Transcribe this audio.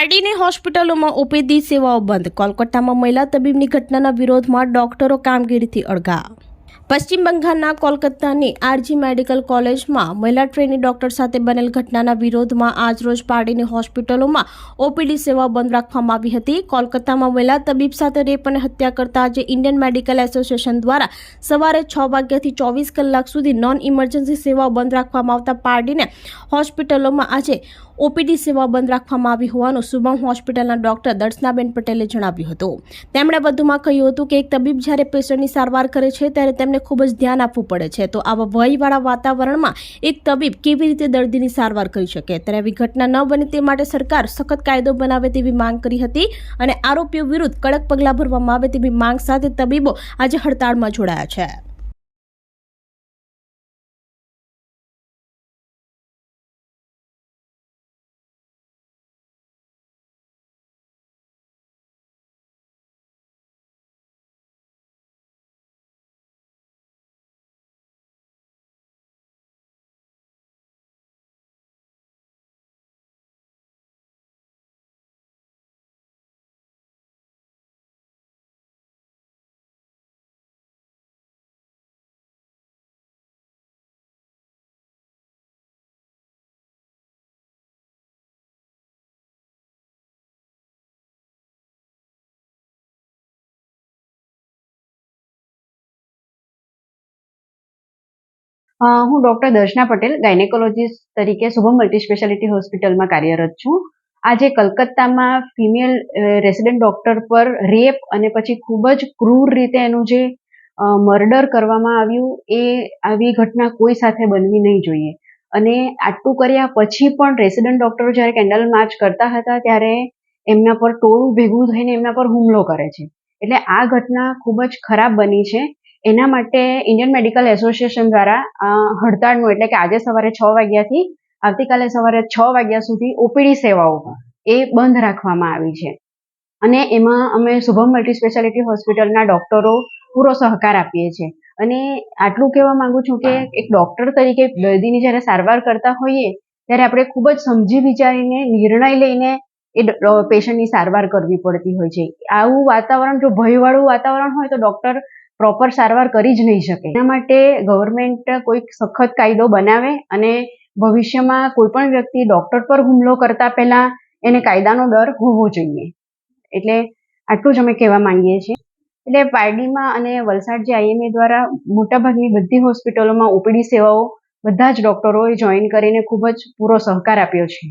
પારડીની હોસ્પિટલોમાં ઓપીડી સેવાઓ બંધ. કોલકાતામાં મહિલા તબીબની ઘટનાના વિરોધમાં ડોક્ટરો કામગીરીથી અળગા. પશ્ચિમ બંગાળના કોલકાતાની આરજી મેડિકલ કોલેજમાં મહિલા ટ્રેની ડોક્ટર સાથે બનેલ ઘટનાના વિરોધમાં આજરોજ પારડીની હોસ્પિટલોમાં ઓપીડી સેવા બંધ રાખવામાં આવી હતી. કોલકાતામાં મહિલા તબીબ સાથે રેપ અને હત્યા કરતા આજે ઇન્ડિયન મેડિકલ એસોસિએશન દ્વારા સવારે છ વાગ્યાથી ચોવીસ કલાક સુધી નોન ઇમરજન્સી સેવાઓ બંધ રાખવામાં આવતા પાડીને હોસ્પિટલોમાં આજે ઓપીડી સેવા બંધ રાખવામાં આવી હોવાનું શુભમ હોસ્પિટલના ડોક્ટર દર્શનાબેન પટેલે જણાવ્યું હતું. તેમણે વધુમાં કહ્યું હતું કે એક તબીબ જ્યારે પેશન્ટની સારવાર કરે છે ત્યારે તેમને ખૂબ જ ધ્યાન આપવું પડે છે. તો આવા ભયવાળા વાતાવરણમાં એક તબીબ કેવી રીતે દર્દીની સારવાર કરી શકે? ત્યારે આવી ઘટના ન બને તે માટે સરકાર સખત કાયદો બનાવે તેવી માંગ કરી હતી અને આરોપીઓ વિરુદ્ધ કડક પગલાં ભરવામાં આવે તેવી માંગ સાથે તબીબો આજે હડતાળમાં જોડાયા છે. હું ડોક્ટર દર્શના પટેલ, ગાયનેકોલોજીસ્ટ તરીકે શુભમ મલ્ટી સ્પેશિયાલિટી હોસ્પિટલમાં કાર્યરત છું. આજે કલકત્તામાં ફિમેલ રેસિડેન્ટ ડોક્ટર પર રેપ અને પછી ખૂબ જ ક્રૂર રીતે એનું જે મર્ડર કરવામાં આવ્યું, એ આવી ઘટના કોઈ સાથે બનવી નહીં જોઈએ. અને આટલું કર્યા પછી પણ રેસિડેન્ટ ડોક્ટરો જ્યારે કેન્ડલ માર્ચ કરતા હતા, ત્યારે એમના પર ટોળું ભેગું થઈને એમના પર હુમલો કરે છે. એટલે આ ઘટના ખૂબ જ ખરાબ બની છે. એના માટે ઇન્ડિયન મેડિકલ એસોસિએશન દ્વારા હડતાળનું એટલે કે આજે સવારે છ વાગ્યાથી આવતીકાલે સવારે છ વાગ્યા સુધી ઓપીડી સેવાઓ એ બંધ રાખવામાં આવી છે. અને એમાં અમે શુભમ મલ્ટી સ્પેશિયાલિટી હોસ્પિટલના ડોક્ટરો પૂરો સહકાર આપીએ છીએ. અને આટલું કહેવા માંગુ છું કે એક ડોક્ટર તરીકે દર્દીની જ્યારે સારવાર કરતા હોઈએ, ત્યારે આપણે ખૂબ જ સમજી વિચારીને, નિર્ણય લઈને એ પેશન્ટની સારવાર કરવી પડતી હોય છે. આવું વાતાવરણ, જો ભયવાળું વાતાવરણ હોય તો ડોક્ટર પ્રોપર સારવાર કરી જ નહીં શકે. એના માટે ગવર્મેન્ટ કોઈક સખત કાયદો બનાવે અને ભવિષ્યમાં કોઈ પણ વ્યક્તિ ડોક્ટર પર હુમલો કરતા પહેલા એને કાયદાનો ડર હોવો જોઈએ. એટલે આટલું જ અમે કહેવા માંગીએ છીએ. એટલે પારડીમાં અને વલસાડ જે આઈએમએ દ્વારા મોટાભાગની બધી હોસ્પિટલોમાં ઓપીડી સેવાઓ બધા જ ડોક્ટરોએ જોઈન કરીને ખૂબ જ પૂરો સહકાર આપ્યો છે.